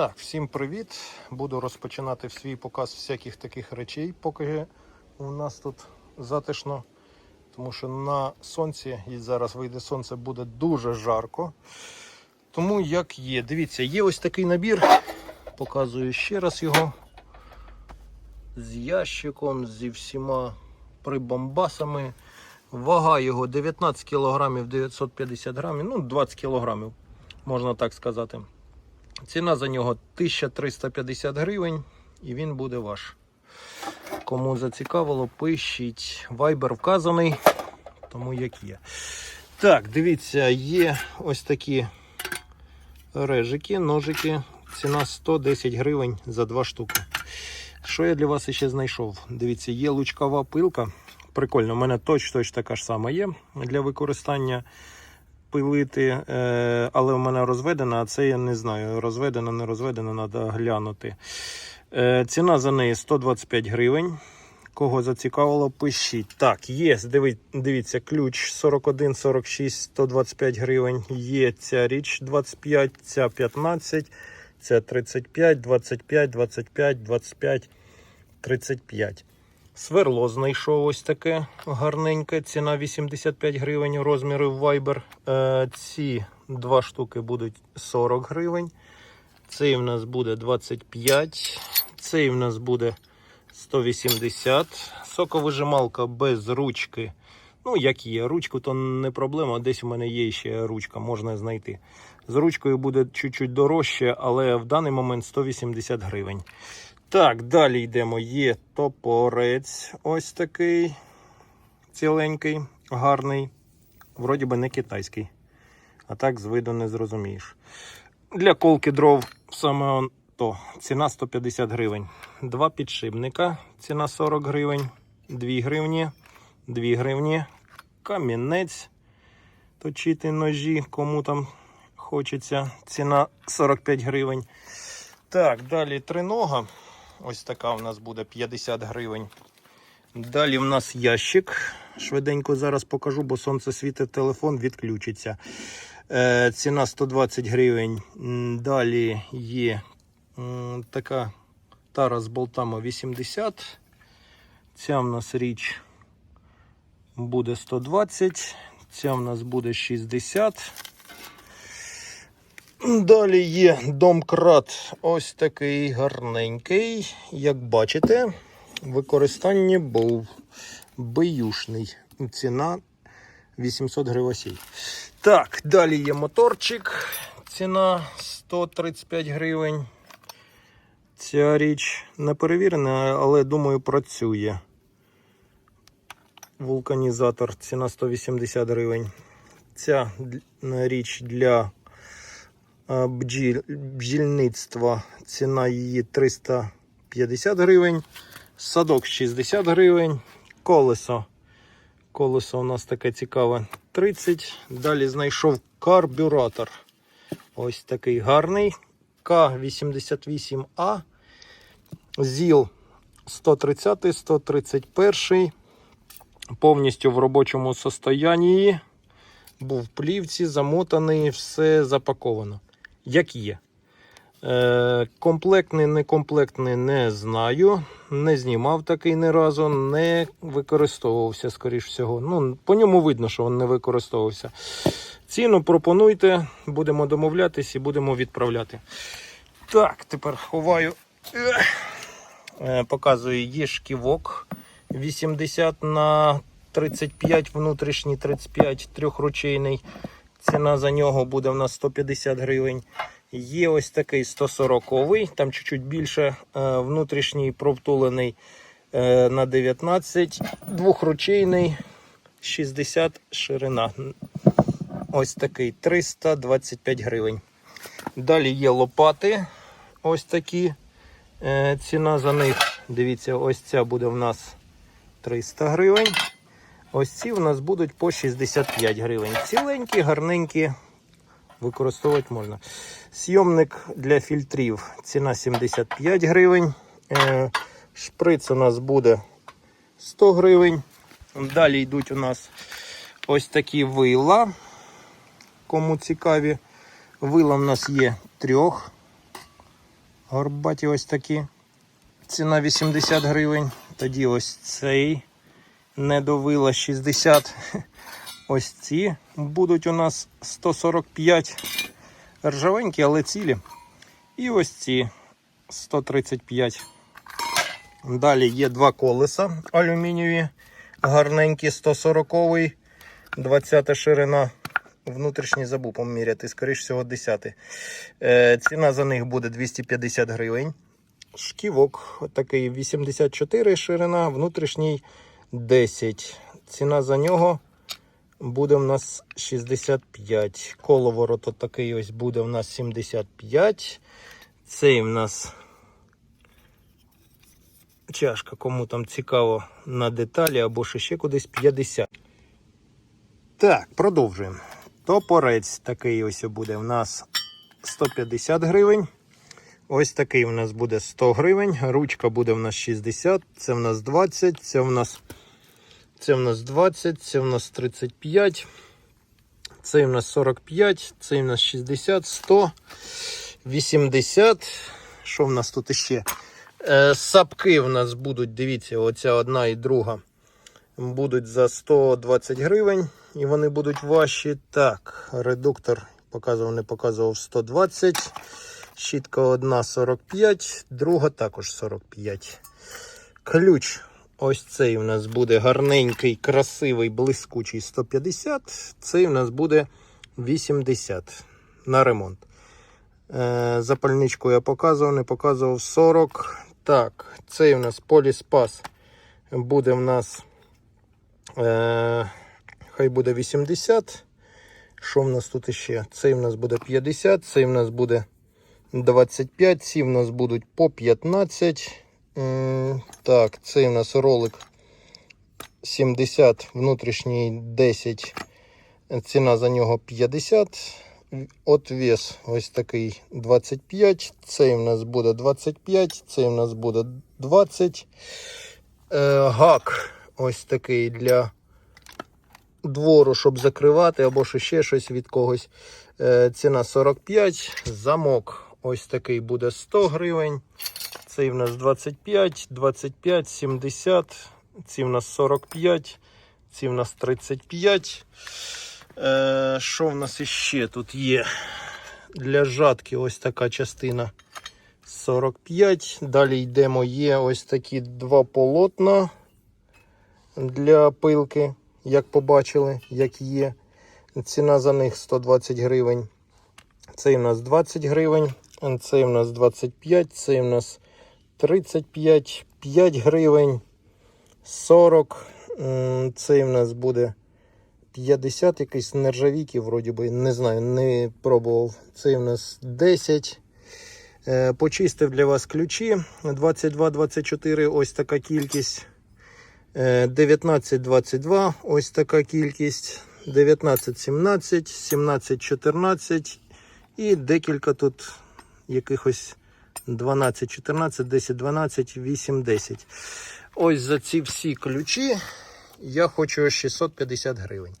Так, всім привіт. Буду розпочинати свій показ всяких таких речей, поки у нас тут затишно. Тому що на сонці, і зараз вийде сонце, буде дуже жарко. Тому як є. Дивіться, є ось такий набір. Показую ще раз його. З ящиком, зі всіма прибамбасами. Вага його 19 кг 950 грамів, ну 20 кг, можна так сказати. Ціна за нього 1350 гривень і він буде ваш. Кому зацікавило, пишіть. Вайбер вказаний, тому як є. Так, дивіться, є ось такі режики, ножики. Ціна 110 гривень за два штуки. Що я для вас ще знайшов? Дивіться, є лучкова пилка. Прикольно, у мене точно така ж сама є для використання пилити, е, але в мене розведена, а це я не знаю. Розведена, не розведена, треба глянути. Е, Ціна за неї 125 гривень. Кого зацікавило, пишіть. Так, є, дивіться, ключ 41, 46, 125 гривень. Є ця річ 25, ця 15, ця 35, 25, 25, 25, 35. Сверло знайшов ось таке гарненьке. Ціна 85 гривень, розміри Viber. Е, ці два штуки будуть 40 гривень. Цей в нас буде 25. Цей в нас буде 180. Соковижималка без ручки. Ну, як є, ручку то не проблема. Десь у мене є ще ручка, можна знайти. З ручкою буде чуть-чуть дорожче, але в даний момент 180 гривень. Так, далі йдемо. Є топорець ось такий ціленький, гарний. Вроді би не китайський. А так з виду не зрозумієш. Для колки дров саме то. Ціна 150 гривень. Два підшипника, ціна 40 гривень, 2 гривні, 2 гривні, камінець точити ножі, кому там хочеться. Ціна 45 гривень. Так, далі тринога. Ось така у нас буде 50 гривень. Далі в нас ящик. Швиденько зараз покажу, бо сонце світить, телефон відключиться. Е, ціна 120 гривень. Далі є м, така тара з болтами 80. Ця в нас річ буде 120. Ця в нас буде 60. Далі є домкрат ось такий гарненький. Як бачите, використання був биюшний. Ціна 800 гривосій. Так, далі є моторчик. Ціна 135 гривень. Ця річ не перевірена, але думаю, працює. Вулканізатор ціна 180 гривень. Ця річ для бджіль, бджільництва. Ціна її 350 гривень. Садок 60 гривень. Колесо. Колесо у нас таке цікаве 30. Далі знайшов карбюратор. Ось такий гарний. К88А. ЗІЛ 130, 131. Повністю в робочому состоянні. Був в плівці, замотаний, все запаковано. Як є. Е, комплектний, некомплектний не знаю. Не знімав такий ні разу, не використовувався, скоріш всього. Ну, по ньому видно, що він не використовувався. Ціну пропонуйте, будемо домовлятись і будемо відправляти. Так, тепер ховаю. Е, Показую є шківок 80 на 35, внутрішній 35, трьохручейний. Ціна за нього буде в нас 150 гривень. Є ось такий 140-й, там чуть-чуть більше, е, внутрішній провтулений е, на 19, двохручейний 60 ширина. Ось такий 325 гривень. Далі є лопати. Ось такі. Е, Ціна за них, дивіться, ось ця буде в нас 300 гривень. Ось ці в нас будуть по 65 гривень. Ціленькі, гарненькі, використовувати можна. Сйомник для фільтрів. Ціна 75 гривень. Е, Шприц у нас буде 100 гривень. Далі йдуть у нас ось такі вила. Кому цікаві. Вила в нас є трьох Горбаті ось такі. Ціна 80 гривень. Тоді ось цей недовила 60. Ось ці будуть у нас 145 ржавенькі, але цілі. І ось ці 135. Далі є два колеса алюмінієві, гарненькі 140 20 ширина. Внутрішній забув поміряти, скоріш всього, 10. Е, ціна за них буде 250 гривень. Шківок такий 84 ширина, внутрішній 10. Ціна за нього буде в нас 65. Коловорот от такий ось буде в нас 75. Цей в нас чашка, кому там цікаво на деталі або ще кудись 50. Так, продовжуємо. Топорець такий ось буде в нас 150 гривень. Ось такий у нас буде 100 гривень. Ручка буде в нас 60, це в нас 20, це в нас, це в нас 20, це в нас 35, це в нас 45, це в нас 60, 100, 80. Що в нас тут іще? Е, сапки в нас будуть, дивіться, оця одна і друга. Будуть за 120 гривень. І вони будуть важчі. Так, редуктор показував, не показував 120. Щітка одна 45, друга також 45. Ключ. Ось цей у нас буде гарненький, красивий, блискучий 150. Цей у нас буде 80 на ремонт. Е, запальничку я показував, не показував 40. Так, цей у нас поліспас буде в нас. Е, хай буде 80. Що в нас тут іще? Цей в нас буде 50, цей в нас буде 25, ці в нас будуть по 15. Так, цей в нас ролик 70, внутрішній 10. Ціна за нього 50. От вес ось такий 25. Цей в нас буде 25, цей в нас буде 20. Е, гак ось такий для двору, щоб закривати, або ще щось від когось. Е, ціна 45. Замок ось такий буде 100 гривень. Цей в нас 25, 25, 70. Ці в нас 45, ці в нас 35. Е, що в нас іще тут є? Для жатки ось така частина 45. Далі йдемо, є ось такі два полотна для пилки, як побачили, як є. Ціна за них 120 гривень. Цей у нас 20 гривень, цей у нас 25, цей у нас 35, 5 гривень, 40. М, Цей у нас буде 50 якийсь нержавійки, вроді би, не знаю, не пробував. Цей у нас 10. Е, Почистив для вас ключі 22-24, ось така кількість. Е, 19-22, ось така кількість. 19-17, 17-14 і декілька тут якихось 12, 14, 10, 12, 8, 10. Ось за ці всі ключі я хочу 650 гривень.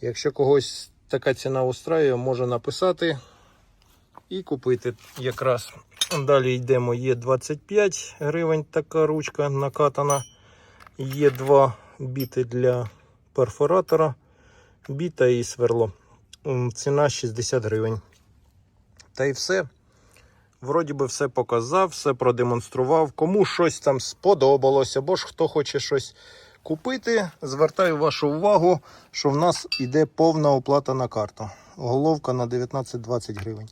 Якщо когось така ціна устраює, може написати і купити якраз. Далі йдемо, є 25 гривень така ручка накатана. Є два біти для перфоратора, біта і сверло. Ціна 60 гривень. Та й все. Вроді би все показав, все продемонстрував. Кому щось там сподобалось, або ж хто хоче щось купити, звертаю вашу увагу, що в нас йде повна оплата на карту. Головка на 19-20 гривень.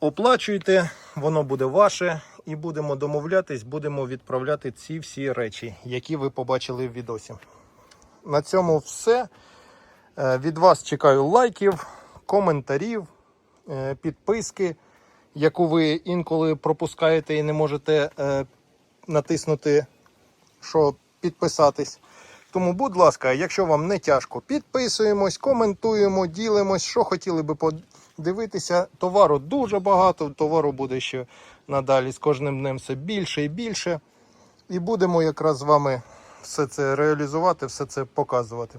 Оплачуйте, воно буде ваше, і будемо домовлятись, будемо відправляти ці всі речі, які ви побачили в відосі. На цьому все. Е, Від вас чекаю лайків, коментарів, е, підписки, яку ви інколи пропускаєте і не можете е, натиснути, що підписатись. Тому, будь ласка, якщо вам не тяжко, підписуємось, коментуємо, ділимось, що хотіли би подивитися. Товару дуже багато, товару буде ще надалі з кожним днем все більше і більше. І будемо якраз з вами все це реалізувати, все це показувати.